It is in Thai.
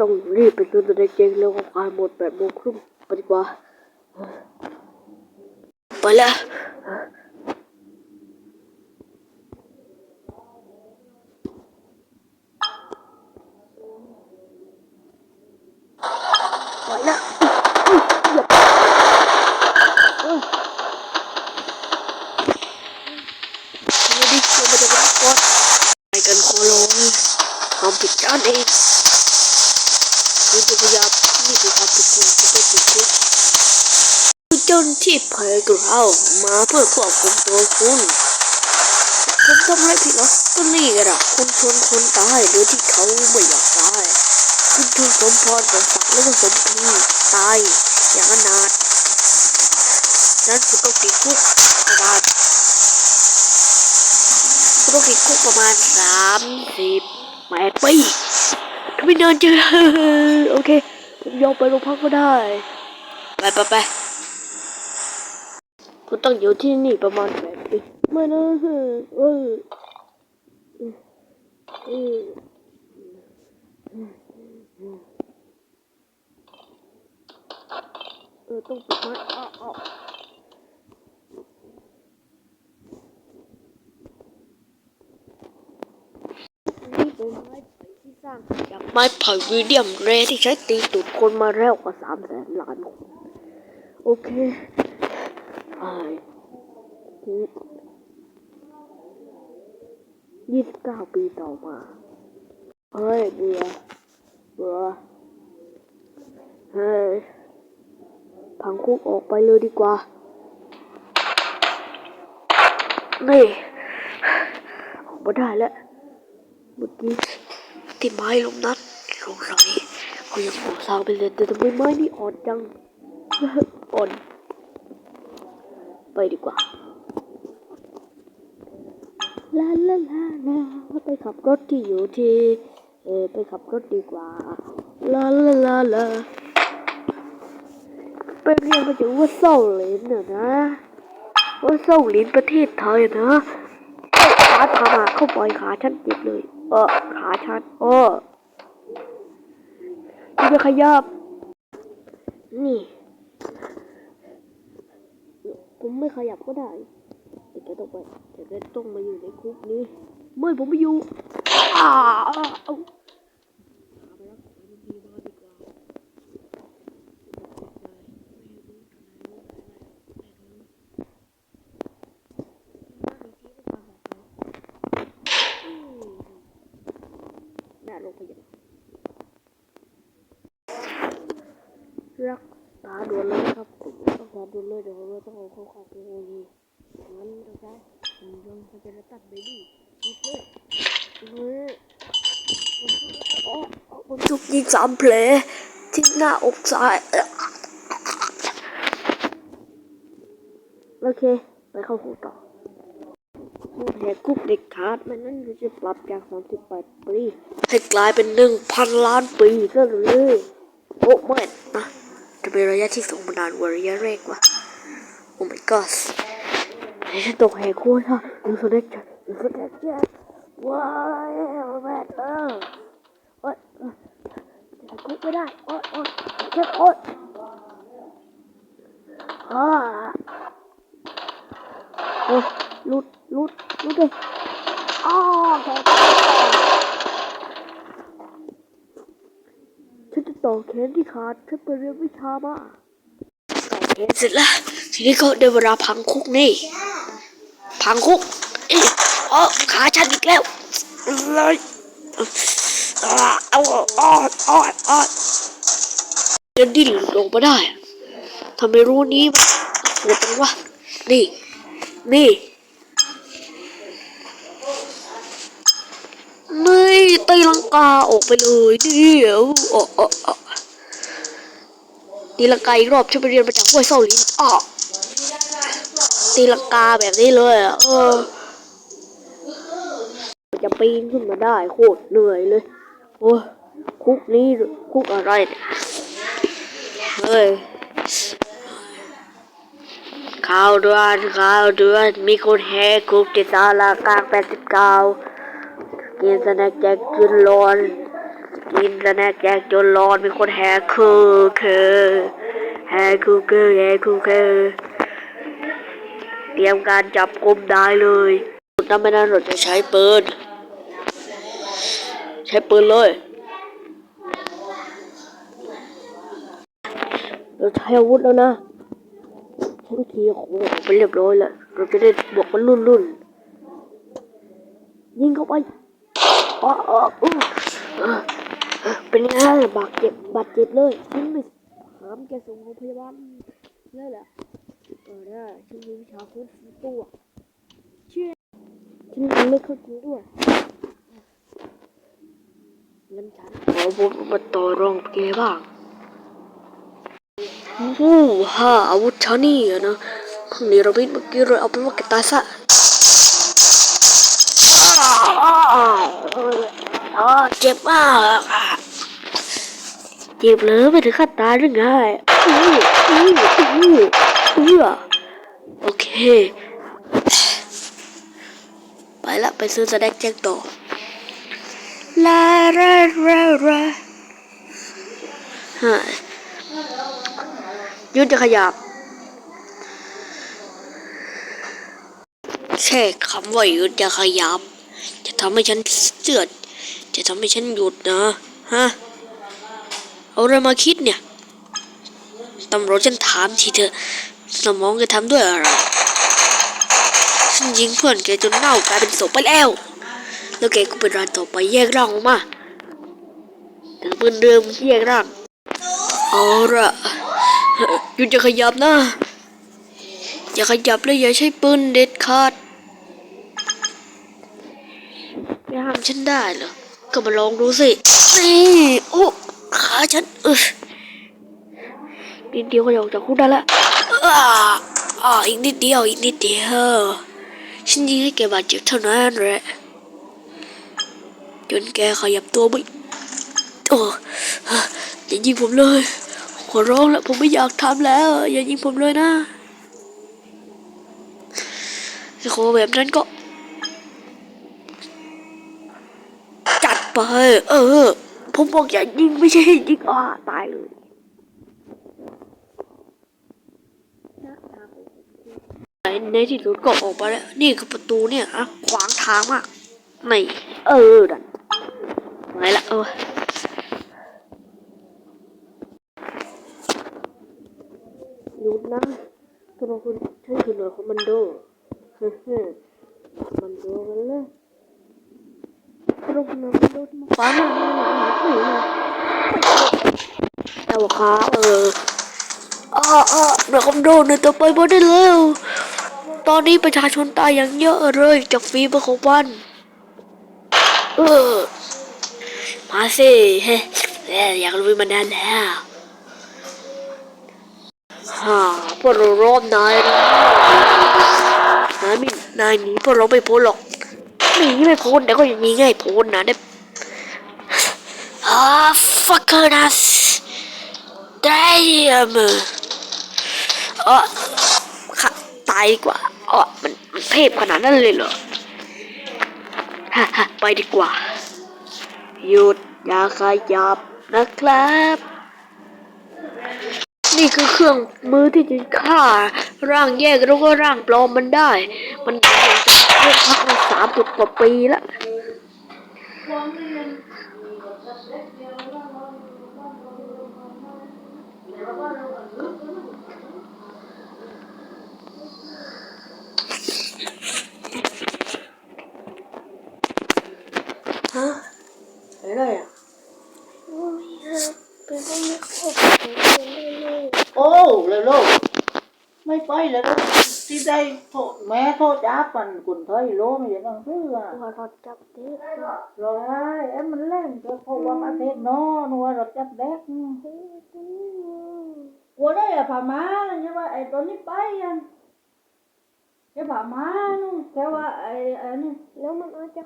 ต้องรีบไปซื้อตัวเด็กเจงแล้วก็ขายหมดแปดโมงครึ่งไปดีกว่า ไปล้วไปล้วไม่ได้ชวนมาจากนั้นก่อนไปกันโคโลนทำผิดด้านเองคุณจะพยายามนี่คือความผิดคุณจะได้ติดคุกคือเจ้าห น้าที่เผยกเรามาเพื่อควบคุมตัวคุณผมทำอะไรผิดเหรอก็นี่ไงล่ะคุณชนคนตายโดยที่เขาไม่อยากตาย คุณทูลสมพรสมศักดิ์แล้วก็สมพีตายอย่างอนาถนั้นคุณต้องติดคุกประมาณคุณต้องติดคุกประมาณสามสิบแปดปีถ้าไม่เดินเจอโอเค ผมยอมไปโรงพักก็ได้ ไปไปไป คุณต้องอยู่ที่นี่ประมาณแปดปีไม่นะเออเออเออเออต้องปิดไม้อ้าวอ้าวนี่เป็นไม้ไผ่ที่สร้างจากไม้ไผ่วิเดียมเรย์ที่ใช้ตีตูดคนมาแล้วกว่าสามแสนล้านคนโอเค ไอ้ยี่สิบเก้าปีต่อมา เฮ้ยเบื่อเบื่อเฮ้ยพังคุกออกไปเลยดีกว่า นี่ออกมาได้แล้ว เมื่อกี้ที่ไม้ลมนัดลงไหลเขายังก่อสร้างไปเลยแต่ทำไมไม้นี่อ่อนจัง อ่อน ไปดีกว่าลาลาลาลาไปขับรถที่อยู่ที่เออไปขับรถดีกว่าลาลาลาลาไปเรียนมาจากว่าเศร้าเนน่ะนะว่าเศร้าเหลนประเทศไทยนะขาทำอะเข้าปล่อยขาฉันเจ็บเลย เออขาฉันเออจะขยับนี่ ผมไม่ขยับก็ได้แต่แกต้องไปแต่แกต้องมาอยู่ในคุกนี้ไม่ผมไม่อยู่อ้าเอาหน้าโรงพยาบาลรักษาด่วนเลยครับผมรักษาด่วนเลยเดี๋ยวเราต้องเอาเข้าขังตัวเองงั้นเราจะผมยังจะตัดเบบี้อีกเลยเฮ้ยอ๋อผมถูกยิงสามแผลที่หน้าอกซ้ายโอเค ไปเข้าคุกต่อแหกคุกเด็กขาดมันนั่นจะปรับจาก38ปีให้กลายเป็นหนึ่งพันล้านปีซะเลยโอ้ไม่นะ จะเป็นระยะที่สูงมานานกว่าระยะแรกว่ะโอ้ my god ไอ้ฉันตกแหกโคุกค่ะดูสเด็กจ้ะดูสเด็กจ้ะว้าวแม่เออโอ๊ยเออแหกคุกไม่ได้โอ๊ยโอ๊ยเจ็บโอ๊ยอ่าโอ้ลุดลุดลุดเลยอ้า วแขนฉันจะต่อแขนที่ขาดฉันไปเรียนวิชามาต่อแขนเสร็จแล้วทีนี้ก็ได้เวลาพังคุกนี่ พังคุกเอ๊ะอ๋อขาฉันอีกแล้วเลยอ่าเอาอ้ออ้ออ้อจะดิ้นลงมาได้ทำไมรู้นี้มันโหดจังวะนี่ นี่ ไม่ตีลังกาออกไปเลยเดี๋ยวอ๋ออ๋ออ๋อตีลังกาอีกรอบฉันไปเรียนมาจากห้วยเซาลินอ๋อตีลังกาแบบนี้เลยเออจะปีนขึ้นมาได้โคตรเหนื่อยเลยโอ้คุกนี้คุกอะไรเนี่ยเฮ้ยข่าวด่วนข่าวด่วนมีคนแหกคุกที่ศาลากลาง89 กินสแน็คแจ็คกินร้อน กินแล้วนะแจกจนร้อนมีคนแฮคือคือแฮคือคือแฮกคือคือเตรียมการจับกลุ่มได้เลยถ้าไม่นั้นเราจะใช้ปืน ใช้ปืนเลยเราใช้อาวุธแล้วนะใช้วิธีโอ้ไปเรียบร้อยแล้ว เราจะได้บวกมันรุ่นรุ่นยิงเข้าไป อ๋ออ๋อเป็นไงบาดเจ็บบาดเจ็บเลยฉันไม่หามแกส่งโรงพยาบาลเลยแหละเออได้ฉันมีวิชาฟื้นตัวเชื่อฉันยังไม่เข้าใจด้วยงั้นฉันขอบุกมาต่อรองแกบ้างโอ้ฮ่าอาวุธชานี่อะนะข้างในเราพิษเมื่อกี้เราเอาไปว่าแกตายซะอ้าวอ้าวอ้าว เจ็บมากอะเจ็บเลยไม่ถึงขั้นตายหรือไงอื้ออื้ออื้ออื้โอเค ไปละไปซื้อสแน็คแจ็คต่อลาลาลาลาฮะยุดจะขยับแค่คำว่ายุดจะขยับ จะทำให้ฉันเสือด จะทำให้ฉันหยุดนะฮะเอาอะไรมาคิดเนี่ยตำรวจฉันถามทีเถอะ สมองแกทำด้วยอะไรฉันยิงเพื่อนแกจนเน่ากลายเป็นศพไปแล้ว แล้วแกก็เป็นรายต่อไปแยกร่างออกมาถึงปืนเดิมแยกร่างเอาละหยุดอย่าขยับนะอย่าขยับเลยอย่าใช้ปืนเด็ดขาดไม่ห้ามฉันได้เหรอ ก็มาลองดูสินี่โอ้ขาฉันเออนิดเดียวก็ออกจากคุกได้ละอ้าอ่าอีกนิดเดียวอีกนิดเดียวฉันยิงให้แกบาดเจ็บเท่านั้นแหละจนแกขยับตัวไม่โอ้อย่ายิงผมเลยขอร้องแล้วผมไม่อยากทำแล้ว อย่ายิงผมเลยนะไอ้โคแบบนั้นก็ ไป เออ ผมบอกอย่ายิงไม่ใช่ยิงอ่าตายเลยในในที่สุดก็ออกมาแล้ว นี่คือประตูเนี่ยอะขวางทางมากนี่เออดันไงละเออหยุดนะตัวคุณใช่คือหน่วยคอมมานโดเฮ้ยคอมมานโดกันเลย ตัวเราคุณหน่วยคอมานโดที่มาฟ้าหน้าหน้าหน้าหน้าหน้าหน้าแต่ว่าขาเอออ้าอ้าหน่วคอมมานโดน่วยต่อไปมาได้แล้ว ตอนนี้ประชาชนตายอย่างเยอะเลยจากฟีเบอร์ของมันเออ มาสิเฮ้ยอยากรู้มันนานแล้วฮ่าพวกเรารอบนายนะนายม่นายหนีพวกเราไม่พ้นหรอก หนีไม่พ้นแต่ก็อย่างนี้ง่ายพ้นนะได้อ่า fuckers damn เออค่ะตายดีกว่าเออมันมันเทพขนาดนั้นเลยเหรอฮ่าฮ่าไปดีกว่า หยุดอย่าขยับนะครับ นี่คือเครื่องมือที่จะฆ่าร่างแยกแล้วก็ร่างปลอมมันได้ มันทำ พักมาสามสิบกว่าปีแล้วฮะอะไรอะโอ้เร็วๆไม่ไปแล้วก็ ที่ได้โทษแม่โทษจ้าปันกุนเทยโลไม่ยังต้องซื้ออะว่ารถจับเด็กรอให้เอ็มมันเล่นก็เพราะว่ามาเทศนอนัวรถจับแดกกลัวได้อะผ่ามาใช่ป่ะไอ้ตอนนี้ไปอะแค่ผ่ามานู่นแค่ว่าไอ้ไอ้นี่แล้วมันอาจจะ